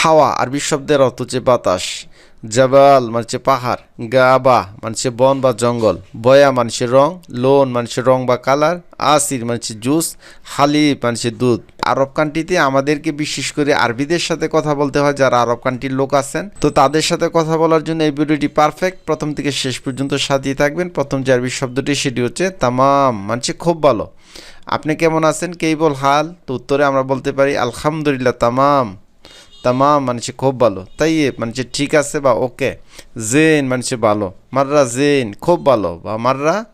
হাওয়া, আরবি শব্দের অর্থ হচ্ছে বাতাস। জাবাল মানে পাহাড়, গাবা মানে বন বা জঙ্গল, বয়া মানে রং, লোন মানে রং বা কালার, আসির মানে জুস হালিব মানে দুধ। আরব কান্ট্রিতে আমাদেরকে বিশেষ করে আরবিদের সাথে কথা বলতে হয়, যারা আরব কান্ট্রির লোক আছেন। তো তাদের সাথে কথা বলার জন্য এই ভিডিওটি পারফেক্ট প্রথম থেকে শেষ পর্যন্ত সাথেই থাকবেন। প্রথম যে আরবি শব্দটি, সেটি হচ্ছে তামাম মানে খুব ভালো। আপনি কেমন আছেন? কেবল হাল? তো উত্তরে আমরা বলতে পারি, আলহামদুলিল্লাহ, তামাম। তামাম মানুষে খুব ভালো। তাই মানুষে ঠিক আছে বা ওকে। জেন মানুষে ভালো। মাররা জেন খুব ভালো। বা মাররা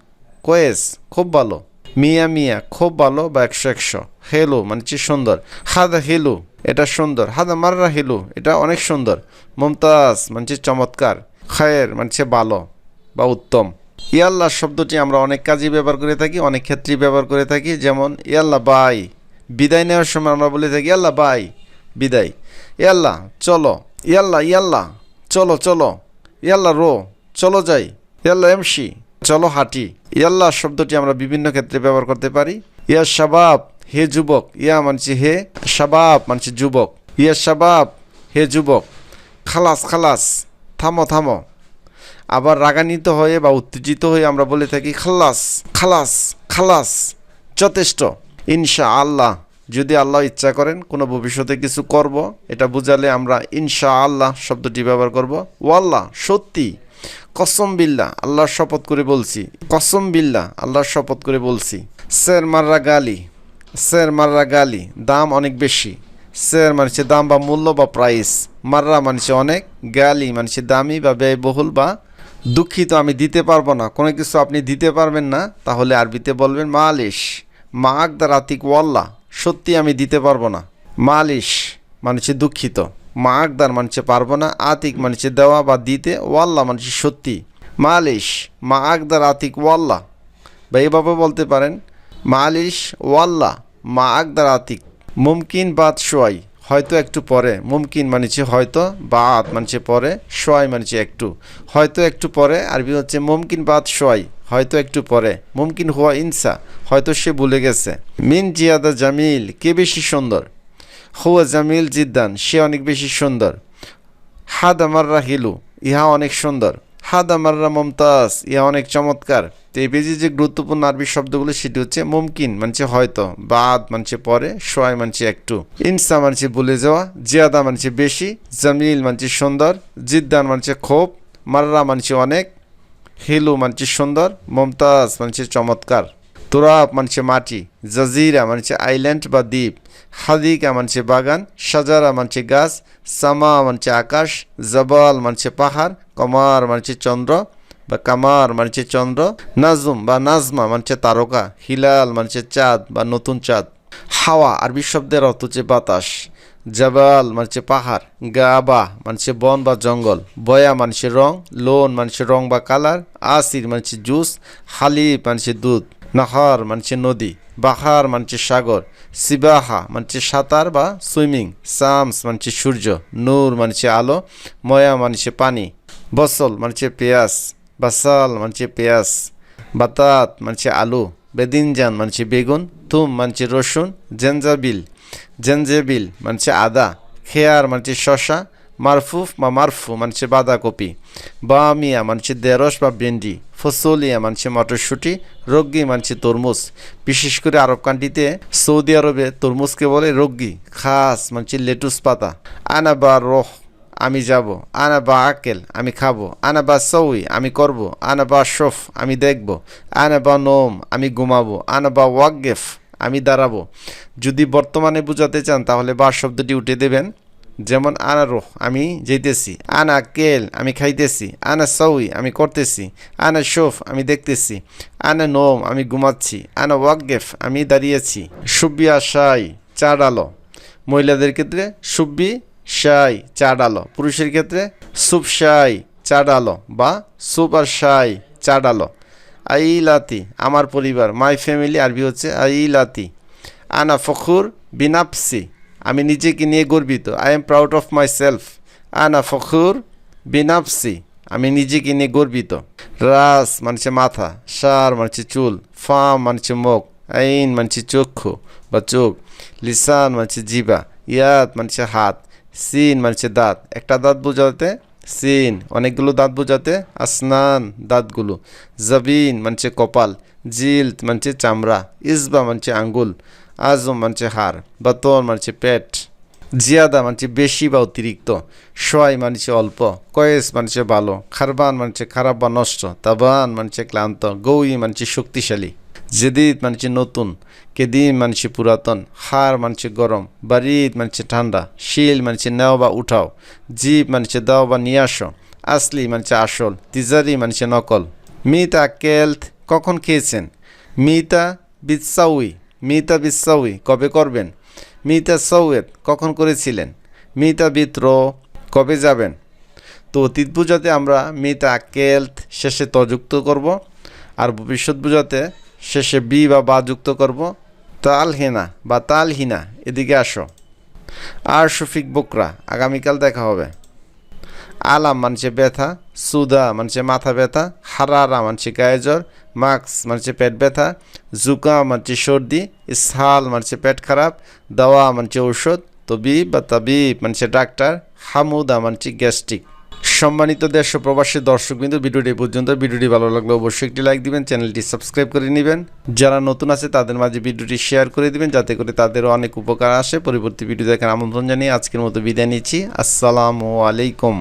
কোয়েস, খুব ভালো। মিয়া মিয়া, খুব ভালো বা একশো একশো। হেলো মানে সুন্দর। হাদা হেলু, এটা সুন্দর। হাদা মাররা হেলু, এটা অনেক সুন্দর। মমতাজ মানে চমৎকার। খায়ের মানে ভালো বা উত্তম। ইয়াল্লাহ শব্দটি আমরা অনেক কাজে ব্যবহার করে থাকি, অনেক ক্ষেত্রেই ব্যবহার করে থাকি। যেমন, ইয়াল্লাহ বাই, বিদায় নেওয়ার সময় আমরা বলে থাকি, ইয়াল্লাহ বাই। বিদায়। ইয়াল্লা, চলো। ইয়াল্লা ইয়াল্লা। চলো চলো। ইয়াল্লা, রো। চলো যাই। ইয়াল্লা, এমসি। চলো, হাঁটি। ইয়াল্লা শব্দটি আমরা বিভিন্ন ক্ষেত্রে ব্যবহার করতে পারি। ইয়া শাবাব, হে যুবক। ইয়া মানছি হে শাবাব, মানছি যুবক। ইয়া শাবাব, হে যুবক। খালাস খালাস। থামো থামো। আবার রাগান্বিত হয়ে বা উত্তেজিত হয়ে আমরা বলে থাকি, খালাস খালাস খালাস। যথেষ্ট। ইনশা আল্লাহ যদি আল্লাহ ইচ্ছা করেন, কোনো ভবিষ্যতে কিছু করব, এটা বুঝালে আমরা ইনশা আল্লাহ শব্দটি ব্যবহার করব। ওয়াল্লাহ, সত্যি, কসম বিল্লা আল্লাহর শপথ করে বলছি। কসম বিল্লা আল্লাহর শপথ করে বলছি। স্যার মাররা গালি স্যার মাররা গালি, দাম অনেক বেশি। স্যার মানছে দাম বা মূল্য বা প্রাইস। মাররা মানছে অনেক, গালি মানছে দামি বা ব্যয়বহুল বা দুঃখিত আমি দিতে পারব না। কোনো কিছু আপনি দিতে পারবেন না, তাহলে আরবিতে বলবেন মালিশ। মা আকদার আতিক, ওয়াল্লাহ। সত্যি আমি দিতে পারব না। মালিশ মানুষের দুঃখিত। মা আকদার মানুষে পারব না, আতিক মানুষে দেওয়া বা দিতে, ওয়াল্লা মানুষে সত্যি। মালিশ, মা আকদার, আতিক, ওয়াল্লা। বা এভাবে বলতে পারেন, মালিশ, ওয়াল্লা, মা আকদার, আতিক। মুমকিন বাদ সোয়াই হয়তো একটু পরে, মুমকিন মানছে হয়তো বাদ মানছে পরে, সোয়াই মানছে একটু। হয়তো একটু পরে, আরবি হচ্ছে মুমকিন বাদ সোয়াই, হয়তো একটু পরে। মুমকিন হওয়া ইনসা, হয়তো সে ভুলে গেছে। মিন জিয়াদা জামিল, কে বেশি সুন্দর? হুয়া জামিল জিদ্দান, সে অনেক বেশি সুন্দর। হাদ আমাররা হিলু ইহা অনেক সুন্দর। হাদ মার্রা মমতাজ, ইয়া অনেক চমৎকার। তো এই পেজে যে গুরুত্বপূর্ণ আরবি শব্দগুলো, সেটি হচ্ছে মুমকিন, মানছে হয়তো, বাদ মানছে পরে, সোয়াই মানছে একটু। ইনসা মানছে বলে যাওয়া, জিয়াদা মানছে বেশি, জামিল মানছে সুন্দর, জিদ্দান মানছে খুব মার্রা মানছে অনেক, হিলু মানছে সুন্দর, মমতাজ মানছে চমৎকার। তুরাব মানছে মাটি, জাজিরা মানছে আইল্যান্ড বা দ্বীপ, হাদিকা মানছে বাগান, সাজারা মানছে গাছ, সামা মানছে আকাশ, জবাল মানছে পাহাড়, কমার মানছে চন্দ্র বা কামার মানছে চন্দ্র, নাজুম বা নাজমা মানছে তারকা, হিলাল মানছে চাঁদ বা নতুন চাঁদ। হাওয়া আরবি শব্দের অর্থ হচ্ছে বাতাস, জাবাল মানছে পাহাড়, গাবা মানছে বন বা জঙ্গল, বয়া মানছে রং, লোন মানছে রং বা কালার, আসির মানছে জুস হালিব মানছে দুধ। নাহার মানছে নদী, বাহার মানছে সাগর, সিবাহা মানছে সাঁতার বা সুইমিং, সামস মানছে সূর্য, নূর মানছে আলো, ময়া মানছে পানি, বসল মানছে পেঁয়াজ, বাসাল মানছে পেঁয়াজ, বাতাত মানছে আলু, বেদিনজান মানছে বেগুন, তুম মানছে রসুন, জেনজাবিল, জেনজেবিল মানছে আদা, খেয়ার মানছে শশা মারফুফ বা মারফু, মানছে বাঁধাকপি। বামিয়া, মানছে দেরস বা ভেন্ডি। ফসলিয়া, মানছে মটরশুঁটি। রগ্গি মানছে তরমুজ। বিশেষ করে আরব কান্ট্রিতে সৌদি আরবে তরমুজকে বলে রগ্গি খাস, মানছে লেটুস পাতা। আনা বা রহ, আমি যাব। আনা বা আকেল, আমি খাব। আনা বা সৌই, আমি করব। আনা বা শফ, আমি দেখব। আনা বা নোম আমি ঘুমাবো। আনা বা ওয়াকগেফ আমি দাঁড়াবো। যদি বর্তমানে বুঝাতে চান, তাহলে বা শব্দটি উঠে দেবেন। যেমন আনা রোহ, আমি যেতেছি, আনা কেল, আমি খাইতেছি, আনা সৌই, আমি করতেছি, আনা শোফ আমি দেখতেছি, আনা নোম, আমি ঘুমাচ্ছি, আনা ওয়াকগেফ আমি দাঁড়িয়েছি সুব্বিয়া শাই চা ডালো মহিলাদের ক্ষেত্রে সুব্বি, শাই চা ডালো পুরুষের ক্ষেত্রে সুপ শাই চা ডালো বা সুপ আর শাই চা ডালো আইলাতি, আমার পরিবার মাই ফ্যামিলি আরবি হচ্ছে আইলাতি। আনা ফখুর বিনাপসি আমি নিজেকে নিয়ে গর্বিত। I am proud of myself আনা ফখুর বিনাপসি আমি নিজেকে নিয়ে গর্বিত। রাস মানছে মাথা, সার মানছে চুল, ফাম মানছে মুখ, আইন মানছে চক্ষু বা চোখ, লিসান মানছে জিবা, ইয়াদ মানছে হাত, সিন মানছে দাঁত। একটা দাঁত বোঝাতে সিন, অনেকগুলো দাঁত বোঝাতে আসনান দাঁতগুলো। জাবিন মানছে কপাল জিল্দ মানছে চামড়া, ইসবা মানছে আঙ্গুল আজম মানছে হাড় বাতন মানছে পেট। জিয়াদা মানছে বেশি বা অতিরিক্ত। সোয়াই মানছে অল্প, কয়েস মানছে ভালো, খারবান মানছে খারাপ বা নষ্ট, তাবান মানছে ক্লান্ত, গৌই মানছে শক্তিশালী। জেদিদ মানছে নতুন, কেদিম মানছে পুরাতন হার মানছে গরম, বারিদ মানছে ঠান্ডা, শিল মানছে নেওয়া বা উঠাও, জীব মানছে দাও বা নিয়ে আসো, আসলি মানছে আসল, তিজারি মানছে নকল। মিতা কেলথ কখন খেয়েছেন? মিতা বিৎসাউই। মিতা বিৎসাউই কবে করবেন? মিতা সৌয়েদ, কখন করেছিলেন? মিতা বিত্র কবে যাবেন? তো অতীত বোঝাতে আমরা মিতা কেলথ শেষে ত যুক্ত করব, আর ভবিষ্যৎ বোঝাতে শেষে বি বা বা যুক্ত করব। তালহিনা বা তালহিনা, এদিকে আসো। আর শফিক বকরা, আগামীকাল দেখা হবে। আলাম মানছে ব্যথা, সুদা মানছে মাথা ব্যথা, হারারা মানছে গায়ে জ্বর, মাক্স মানছে পেট ব্যথা, জুকা মানছে সর্দি, ইসহাল মানছে পেট খারাপ, দাওয়া মানছে ঔষধ, তবিব বা তাবিব মানছে ডাক্তার, হামুদা মানছে গ্যাস্ট্রিক। সম্মানিত দেশ প্রবাসী দর্শক বিন্দু ভিডিওটি পর্যন্ত। ভিডিওটি ভালো লাগলে অবশ্যই একটি লাইক দিবেন, চ্যানেলটি সাবস্ক্রাইব করে নেবেন। যারা নতুন আছে, তাদের মাঝে ভিডিওটি শেয়ার করে দিবেন, যাতে করে তাদেরও অনেক উপকার আসে। পরবর্তী ভিডিও দেখার আমন্ত্রণ জানিয়ে আজকের মতো বিদায় নিচ্ছি। আসসালামু আলাইকুম।